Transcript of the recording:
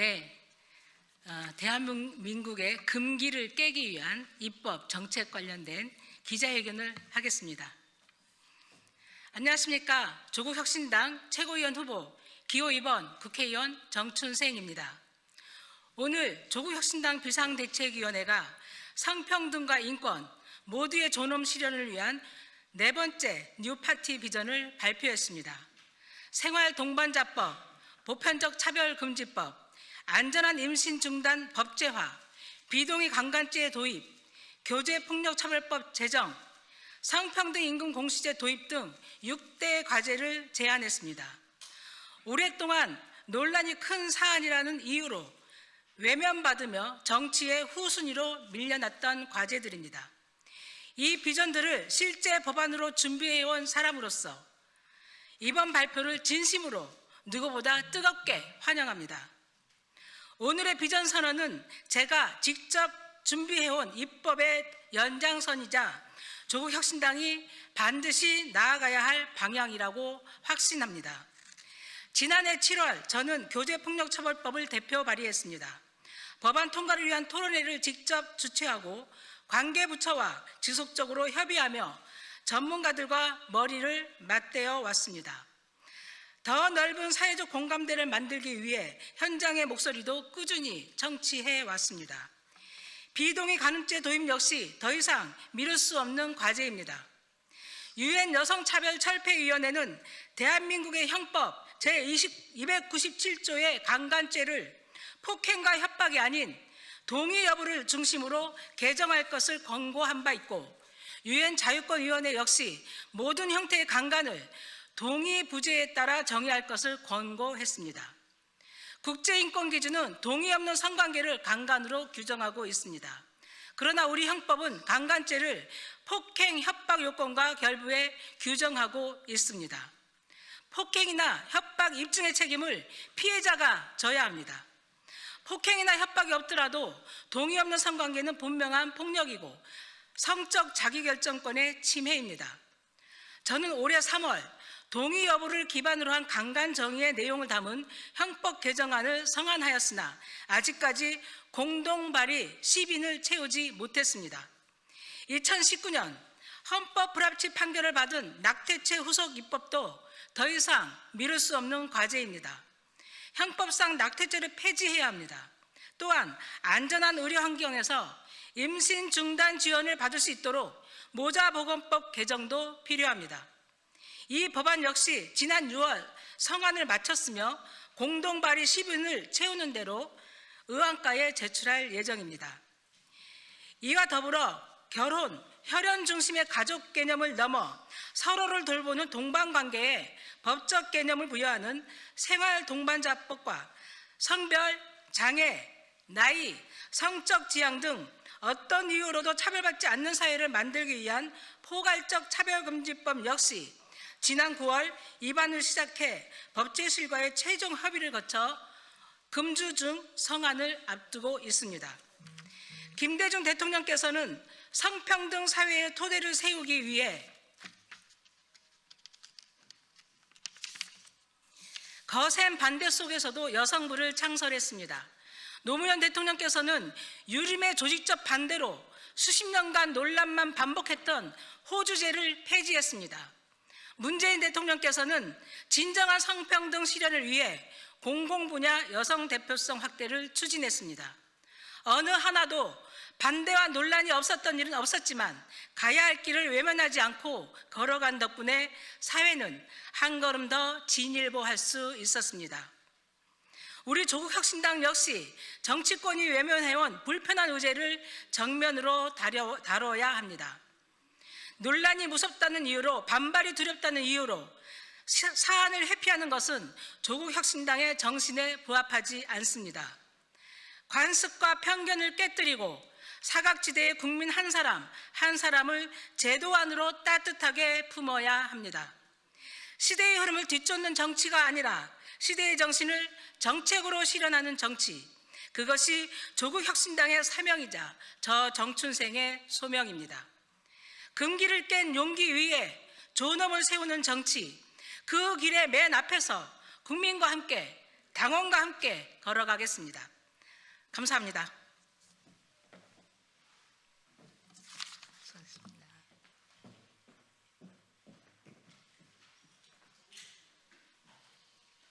네, 어, 대한민국의 금기를 깨기 위한 입법 정책 관련된 기자회견을 하겠습니다. 안녕하십니까. 조국혁신당 최고위원 후보 기호 2번 국회의원 정춘생입니다. 오늘 조국혁신당 비상대책위원회가 성평등과 인권 모두의 존엄 실현을 위한 네 번째 뉴파티 비전을 발표했습니다. 생활 동반자법, 보편적 차별금지법, 안전한 임신 중단 법제화, 비동의 강간죄 도입, 교제폭력처벌법 제정, 성평등 임금 공시제 도입 등 6대 과제를 제안했습니다. 오랫동안 논란이 큰 사안이라는 이유로 외면받으며 정치의 후순위로 밀려났던 과제들입니다. 이 비전들을 실제 법안으로 준비해온 사람으로서 이번 발표를 진심으로 누구보다 뜨겁게 환영합니다. 오늘의 비전 선언은 제가 직접 준비해온 입법의 연장선이자 조국 혁신당이 반드시 나아가야 할 방향이라고 확신합니다. 지난해 7월 저는 교제폭력처벌법을 대표 발의했습니다. 법안 통과를 위한 토론회를 직접 주최하고 관계부처와 지속적으로 협의하며 전문가들과 머리를 맞대어 왔습니다. 더 넓은 사회적 공감대를 만들기 위해 현장의 목소리도 꾸준히 청취해 왔습니다. 비동의 가늠죄 도입 역시 더 이상 미룰 수 없는 과제입니다. 유엔 여성차별철폐위원회는 대한민국의 형법 제297조의 강간죄를 폭행과 협박이 아닌 동의 여부를 중심으로 개정할 것을 권고한 바 있고 유엔 자유권위원회 역시 모든 형태의 강간을 동의 부재에 따라 정의할 것을 권고했습니다. 국제인권기준은 동의 없는 성관계를 강간으로 규정하고 있습니다. 그러나 우리 형법은 강간죄를 폭행, 협박 요건과 결부해 규정하고 있습니다. 폭행이나 협박 입증의 책임을 피해자가 져야 합니다. 폭행이나 협박이 없더라도 동의 없는 성관계는 분명한 폭력이고 성적 자기결정권의 침해입니다. 저는 올해 3월 동의 여부를 기반으로 한 강간 정의의 내용을 담은 형법 개정안을 성안하였으나 아직까지 공동 발의 10인을 채우지 못했습니다. 2019년 헌법 불합치 판결을 받은 낙태죄 후속 입법도 더 이상 미룰 수 없는 과제입니다. 형법상 낙태죄를 폐지해야 합니다. 또한 안전한 의료 환경에서 임신 중단 지원을 받을 수 있도록 모자보건법 개정도 필요합니다. 이 법안 역시 지난 6월 성안을 마쳤으며 공동 발의 10인을 채우는 대로 의안가에 제출할 예정입니다. 이와 더불어 결혼, 혈연 중심의 가족 개념을 넘어 서로를 돌보는 동반관계에 법적 개념을 부여하는 생활 동반자법과 성별, 장애, 나이, 성적 지향 등 어떤 이유로도 차별받지 않는 사회를 만들기 위한 포괄적 차별금지법 역시 지난 9월 입안을 시작해 법제실과의 최종 합의를 거쳐 금주 중 성안을 앞두고 있습니다. 김대중 대통령께서는 성평등 사회의 토대를 세우기 위해 거센 반대 속에서도 여성부를 창설했습니다. 노무현 대통령께서는 유림의 조직적 반대로 수십 년간 논란만 반복했던 호주제를 폐지했습니다. 문재인 대통령께서는 진정한 성평등 실현을 위해 공공 분야 여성 대표성 확대를 추진했습니다. 어느 하나도 반대와 논란이 없었던 일은 없었지만 가야 할 길을 외면하지 않고 걸어간 덕분에 사회는 한 걸음 더 진일보할 수 있었습니다. 우리 조국 혁신당 역시 정치권이 외면해온 불편한 의제를 정면으로 다뤄, 다뤄야 합니다. 논란이 무섭다는 이유로 반발이 두렵다는 이유로 사안을 회피하는 것은 조국 혁신당의 정신에 부합하지 않습니다. 관습과 편견을 깨뜨리고 사각지대의 국민 한 사람 한 사람을 제도 안으로 따뜻하게 품어야 합니다. 시대의 흐름을 뒤쫓는 정치가 아니라 시대의 정신을 정책으로 실현하는 정치. 그것이 조국 혁신당의 사명이자 저 정춘생의 소명입니다. 금기를 깬 용기 위에 존엄을 세우는 정치. 그 길의 맨 앞에서 국민과 함께 당원과 함께 걸어가겠습니다. 감사합니다.